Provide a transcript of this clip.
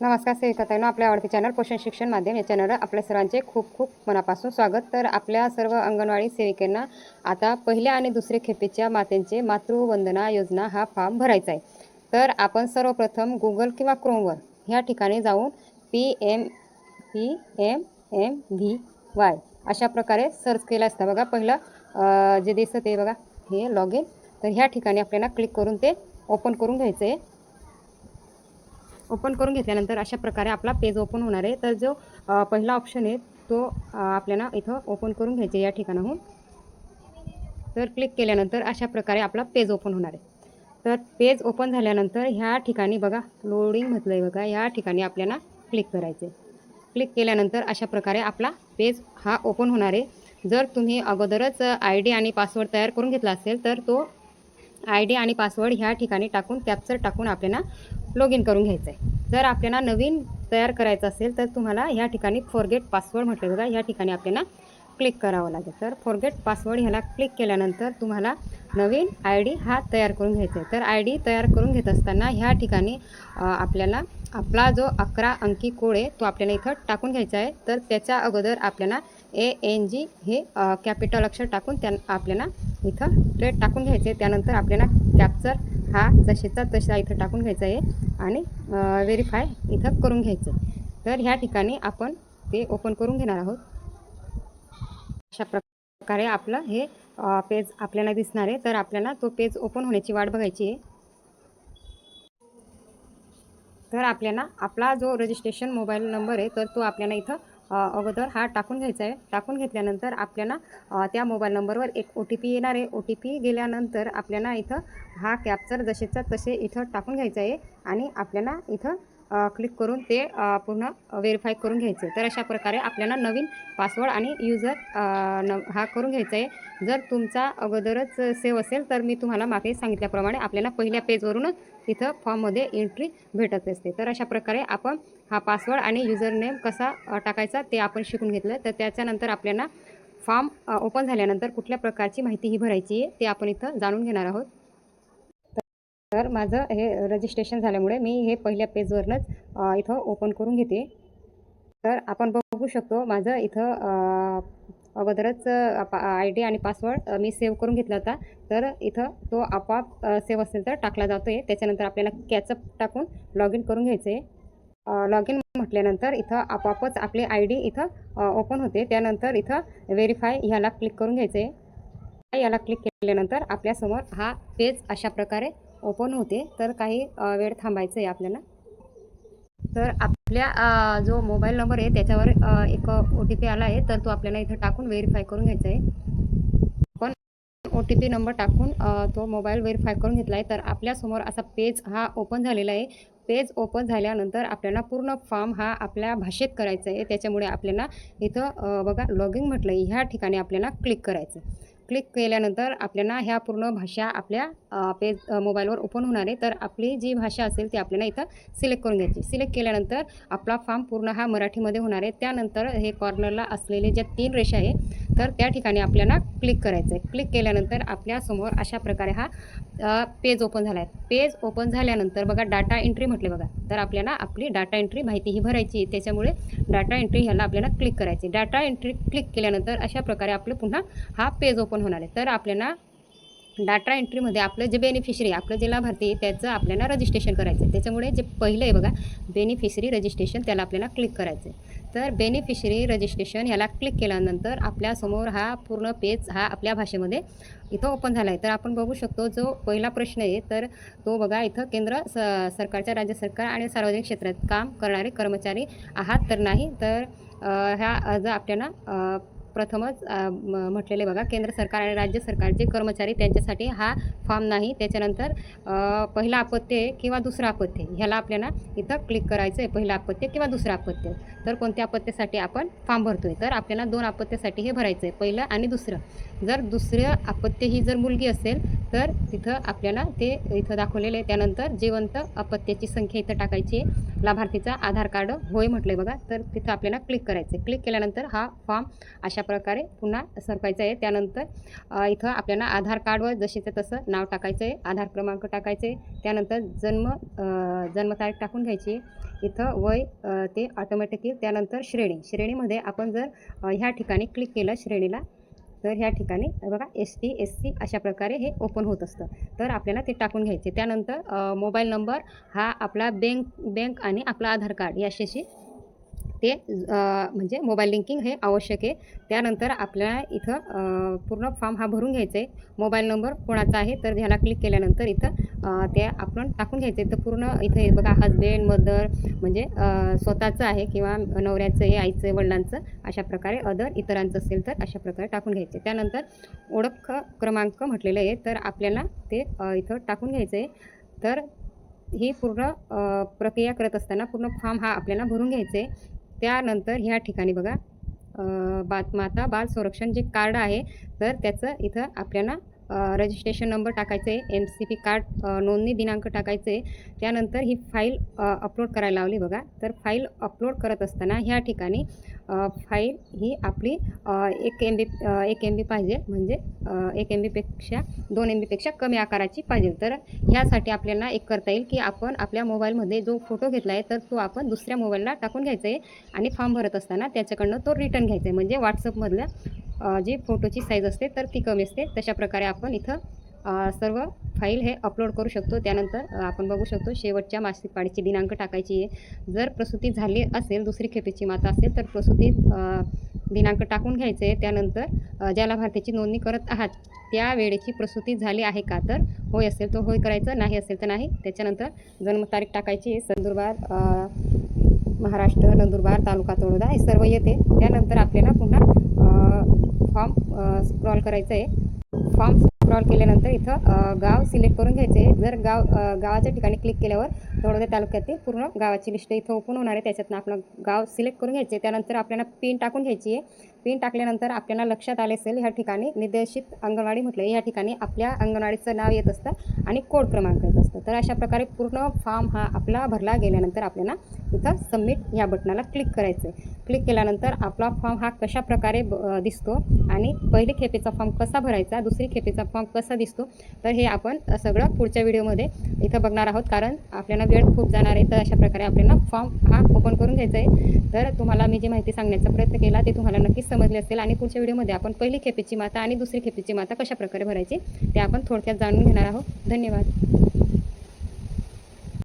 नमस्कार सेविकाताईनो आपल्या आवडते चॅनल पोषण शिक्षण माध्यम या चॅनलवर आपल्या सर्वांचे खूप खूप मनापासून स्वागत. तर आपल्या सर्व अंगणवाडी सेविकांना आता पहिल्या आणि दुसऱ्या खेपेच्या मातेंचे मातृवंदना योजना हा फॉर्म भरायचा आहे. तर आपण सर्वप्रथम गुगल किंवा क्रोमवर ह्या ठिकाणी जाऊन P M P M M V Y अशा प्रकारे सर्च केलं असतं बघा. पहिलं जे दिसतं ते बघा. हे लॉग इन तर ह्या ठिकाणी आपल्याला क्लिक करून ते ओपन करून घ्यायचं आहे ओपन करून घेतल्यानंतर अशा प्रकारे आपला पेज ओपन होणार आहे. तर जो पहिला ऑप्शन आहे तो आपल्याला इथं ओपन करून घ्यायचे या ठिकाणाहून. तर क्लिक केल्यानंतर अशा प्रकारे आपला पेज ओपन होणार आहे. तर पेज ओपन झाल्यानंतर ह्या ठिकाणी बघा लोडिंग म्हटलं आहे बघा ह्या ठिकाणी आपल्याला क्लिक करायचे क्लिक केल्यानंतर अशा प्रकारे आपला पेज हा ओपन होणार आहे. जर तुम्ही अगोदरच आय डी आणि पासवर्ड तयार करून घेतला असेल तर तो आय डी आणि पासवर्ड ह्या ठिकाणी टाकून कॅप्चर टाकून आपल्याला लॉग इन करून घ्यायचं आहे जर आपल्याला नवीन तयार करायचं असेल तर तुम्हाला ह्या ठिकाणी फॉरगेट पासवर्ड म्हटलं बघा ह्या ठिकाणी आपल्याला क्लिक करावं लागेल. तर फॉरगेट पासवर्ड ह्याला क्लिक केल्यानंतर तुम्हाला नवीन आय डी हा तयार करून घ्यायचा आहे तर आय डी तयार करून घेत असताना ह्या ठिकाणी आपल्याला आपला जो अकरा अंकी कोड आहे तो आपल्याला इथं टाकून घ्यायचा आहे. तर त्याच्या अगोदर आपल्याला ए एन जी हे कॅपिटल अक्षर टाकून त्या आपल्याला इथं प्लेट टाकून घ्यायचे. त्यानंतर आपल्याला कॅप्चर हा जसेचा तसा इथं टाकून घ्यायचा आहे आणि व्हेरीफाय इथं करून घ्यायचं. तर ह्या ठिकाणी आपण ते ओपन करून घेणार आहोत. अशा प्रकारे आपलं हे पेज आपल्याला दिसणार आहे. तर आपल्याला तो पेज ओपन होण्याची वाट बघायची आहे. तर आपल्याला आपला जो रजिस्ट्रेशन मोबाईल नंबर आहे तर तो आपल्याला इथं अगोदर हा टाकून घ्यायचा आहे. टाकून घेतल्यानंतर आपल्याला त्या मोबाईल नंबरवर एक ओ टी पी येणार आहे. ओ टी पी गेल्यानंतर आपल्याला इथं हा कॅप्चर जसेचा तसे इथं टाकून घ्यायचा आहे आणि आपल्याला इथं क्लिक करून ते पूर्ण व्हेरीफाय करून घ्यायचं आहे. तर अशा प्रकारे आपल्याला नवीन पासवर्ड आणि युजर न हा करून घ्यायचा आहे. जर तुमचा अगोदरच सेव असेल तर मी तुम्हाला मागे सांगितल्याप्रमाणे आपल्याला पहिल्या पेजवरूनच इथं फॉर्ममध्ये एंट्री भेटत असते. तर अशा प्रकारे आपण हा पासवर्ड आणि युजर नेम कसा टाकायचा ते आपण शिकून घेतलं. तर त्याच्यानंतर आपल्याला फॉर्म ओपन झाल्यानंतर कुठल्या प्रकारची माहिती ही भरायची आहे ते आपण इथं जाणून घेणार आहोत. तर माझं हे रजिस्ट्रेशन झाल्यामुळे मी हे पहिल्या पेजवरूनच इथं ओपन करून घेते. तर आपण बघू शकतो माझं इथं अगोदरच आय डी आणि पासवर्ड मी सेव्ह करून घेतला होता. तर इथं तो आपोआप सेव्ह असेल तर टाकला जातो आहे त्याच्यानंतर आपल्याला कॅचअप टाकून लॉग इन करून घ्यायचं आहे लॉग इन म्हटल्यानंतर इथं आपोआपच आपली आय डी इथं ओपन होते. त्यानंतर इथं व्हेरीफाय ह्याला क्लिक करून घ्यायचं आहे याला क्लिक केल्यानंतर आपल्यासमोर हा पेज अशा प्रकारे ओपन होते. तर काही वेळ थांबायचं आहे आपल्याला. तर आपल्या जो मोबाईल नंबर आहे त्याच्यावर एक ओ टी पी आला आहे तर तो आपल्याला इथं टाकून व्हेरीफाय करून घ्यायचा आहे. पण ओ टी पी नंबर टाकून तो मोबाईल व्हेरीफाय करून घेतला आहे. तर आपल्यासमोर असा पेज हा ओपन झालेला आहे. पेज ओपन झाल्यानंतर आपल्याला पूर्ण फॉर्म हा आपल्या भाषेत करायचा आहे. त्याच्यामुळे आपल्याला इथं बघा बघा लॉगिंग म्हटलं आहे ह्या ठिकाणी आपल्याला क्लिक करायचं क्लिक केल्यानंतर आपल्याला ह्या पूर्ण भाषा आपल्या पेज मोबाईलवर ओपन होणार आहे. तर आपली जी भाषा असेल ती आपल्याला इथं सिलेक्ट करून घ्यायची. सिलेक्ट केल्यानंतर आपला फॉर्म पूर्ण हा मराठीमध्ये होणार आहे. त्यानंतर हे कॉर्नरला असलेले ज्या तीन रेषा आहे तर त्या ठिकाणी आपल्याला क्लिक करायचं आहे क्लिक केल्यानंतर आपल्यासमोर अशा प्रकारे हा पेज ओपन झाला आहे पेज ओपन झाल्यानंतर बघा डाटा एंट्री म्हटले बघा तर आपल्याला आपली डाटा एंट्री माहिती ही भरायची त्याच्यामुळे डाटा एंट्री ह्याला आपल्याला क्लिक करायची डाटा एंट्री क्लिक केल्यानंतर अशा प्रकारे आपलं पुन्हा हा पेज ओपन होणार आहे. तर आपल्याला डाटा एंट्रीमध्ये आपलं जे बेनिफिशरी आपलं जे लाभार्थी आहे त्याचं आपल्याला रजिस्ट्रेशन करायचं आहे त्याच्यामुळे जे पहिलं आहे बघा बेनिफिशरी रजिस्ट्रेशन त्याला आपल्याला क्लिक करायचं आहे तर बेनिफिशरी रजिस्ट्रेशन ह्याला क्लिक केल्यानंतर आपल्यासमोर हा पूर्ण पेज हा आपल्या भाषेमध्ये इथं ओपन झाला आहे तर आपण बघू शकतो जो पहिला प्रश्न आहे तर तो बघा इथं केंद्र स सरकारच्या राज्य सरकार आणि सार्वजनिक क्षेत्रात काम करणारे कर्मचारी आहात तर नाही. तर ह्या अर्ज आपल्याला प्रथमच म्हटलेले बघा केंद्र सरकार आणि राज्य सरकारचे कर्मचारी त्यांच्यासाठी हा फॉर्म नाही त्याच्यानंतर पहिलं आपत्य अपत्य किंवा दुसरं अपत्य ह्याला आपल्याला इथं क्लिक करायचं आहे पहिलं अपत्य किंवा दुसरं अपत्य. तर कोणत्या अपत्यासाठी आपण फॉर्म भरतो आहे तर आपल्याला दोन अपत्यासाठी हे भरायचं आहे पहिलं आणि दुसरं. जर दुसरं अपत्य ही जर मुलगी असेल तर तिथं आपल्याला ते इथं दाखवलेलं आहे. त्यानंतर जिवंत अपत्याची संख्या इथं टाकायची आहे. लाभार्थीचा आधार कार्ड होय म्हटलं आहे बघा तर तिथं आपल्याला क्लिक करायचं आहे क्लिक केल्यानंतर हा फॉर्म अशा प्रकारे पुन्हा सरकायचा आहे. त्यानंतर इथं आपल्याला आधार कार्डवर जसेचं तसं नाव टाकायचं आहे आधार क्रमांक टाकायचे आहे त्यानंतर जन्म जन्मतारीख टाकून घ्यायची इथं वय ते ऑटोमॅटिक येईल त्यानंतर श्रेणी. श्रेणीमध्ये आपण जर ह्या ठिकाणी क्लिक केलं श्रेणीला तर ह्या ठिकाणी बघा एस टी एस सी अशा प्रकारे हे ओपन होत असतं. तर आपल्याला ते टाकून घ्यायचे. त्यानंतर मोबाईल नंबर हा आपला बँक बँक आणि आपला आधार कार्ड याच्याशी ते म्हणजे मोबाईल लिंकिंग हे आवश्यक आहे. त्यानंतर आपल्याला इथं पूर्ण फॉर्म हा भरून घ्यायचा आहे मोबाईल नंबर कोणाचा आहे तर ह्याला क्लिक केल्यानंतर इथं ते आपण टाकून घ्यायचं आहे तर पूर्ण इथे बघा हजबेंड मदर म्हणजे स्वतःचं आहे किंवा नवऱ्याचं आहे आईचं आहे वडिलांचं अशा प्रकारे अदर इतरांचं असेल तर अशा प्रकारे टाकून घ्यायचे. त्यानंतर ओळख क्रमांक म्हटलेलं आहे तर आपल्याला ते इथं टाकून घ्यायचं आहे तर ही पूर्ण प्रक्रिया करत असताना पूर्ण फॉर्म हा आपल्याला भरून घ्यायचा आहे त्यानंतर ह्या ठिकाणी बघा बात माता बाल संरक्षण जे कार्ड आहे तर त्याचं इथं आपल्याला रजिस्ट्रेशन नंबर टाकायचं आहे एम सी पी कार्ड नोंदणी दिनांक टाकायचं. आहे त्यानंतर ही फाईल अपलोड करायला लावली बघा. तर फाईल अपलोड करत असताना ह्या ठिकाणी फाईल ही आपली एक एम बी एक एम बी पाहिजे. म्हणजे एक एम बीपेक्षा दोन एम बीपेक्षा कमी आकाराची पाहिजे. तर ह्यासाठी आपल्याला एक करता येईल की आपण आपल्या मोबाईलमध्ये जो फोटो घेतला आहे तर तो आपण दुसऱ्या मोबाईलला टाकून घ्यायचा आहे. आणि फॉर्म भरत असताना त्याच्याकडनं तो रिटर्न घ्यायचा आहे. म्हणजे व्हॉट्सअपमधल्या जी फोटोची साईज असते तर ती कमी असते. तशा प्रकारे आपण इथं सर्व फाईल हे अपलोड करू शकतो. त्यानंतर आपण बघू शकतो शेवटच्या मासिक पाळीची दिनांक टाकायची आहे. जर प्रसूती झाली असेल दुसरी खेपेची माता असेल तर प्रसूती दिनांक टाकून घ्यायचे त्यानंतर ज्या लाभार्थीची नोंदणी करत आहात त्या वेळेची प्रसूती झाली आहे का? तर होय असेल तर होय करायचं. नाही असेल तर नाही. त्याच्यानंतर जन्मतारीख टाकायची आहे. संदर्भात महाराष्ट्र नंदुरबार तालुका तळोदा हे सर्व येते. त्यानंतर आपल्याला पुन्हा फॉर्म स्क्रॉल करायचं आहे. फॉर्म स्क्रॉल केल्यानंतर इथं गाव सिलेक्ट करून घ्यायचं. आहे जर गाव गावाच्या ठिकाणी क्लिक केल्यावर तळोदा तालुक्यातील पूर्ण गावाची लिस्ट इथं ओपन होणार आहे. त्याच्यातनं आपलं गाव सिलेक्ट करून घ्यायचे. त्यानंतर आपल्याला पिन टाकून घ्यायची आहे. पिन टाकल्यानंतर आपल्याला लक्षात आले असेल ह्या ठिकाणी निर्देशित अंगणवाडी म्हटलं या ठिकाणी आपल्या अंगणवाडीचं नाव येत असतं आणि कोड क्रमांक येत असतं. तर अशा प्रकारे पूर्ण फॉर्म हा आपला भरला गेल्यानंतर आपल्याला इथं सबमिट ह्या बटनाला क्लिक करायचं आहे क्लिक केल्यानंतर आपला फॉर्म हा कशा प्रकारे ब- दिसतो आणि पहिली खेपेचा फॉर्म कसा भरायचा दुसरी खेपेचा फॉर्म कसा दिसतो तर हे आपण सगळं पुढच्या व्हिडिओमध्ये इथं बघणार आहोत. कारण आपल्याला वेळ खूप जाणार आहे तर अशा प्रकारे आपल्याला फॉर्म हा ओपन करून घ्यायचा आहे. तर तुम्हाला मी जी माहिती सांगण्याचा प्रयत्न केला ते तुम्हाला नक्कीच समजले असेल आणि पुढच्या व्हिडिओमध्ये आपण पहिली खेपेची माता आणि दुसरी खेपेची माता कशा प्रकारे भरायची ते आपण थोडक्यात जाणून घेणार आहोत. धन्यवाद.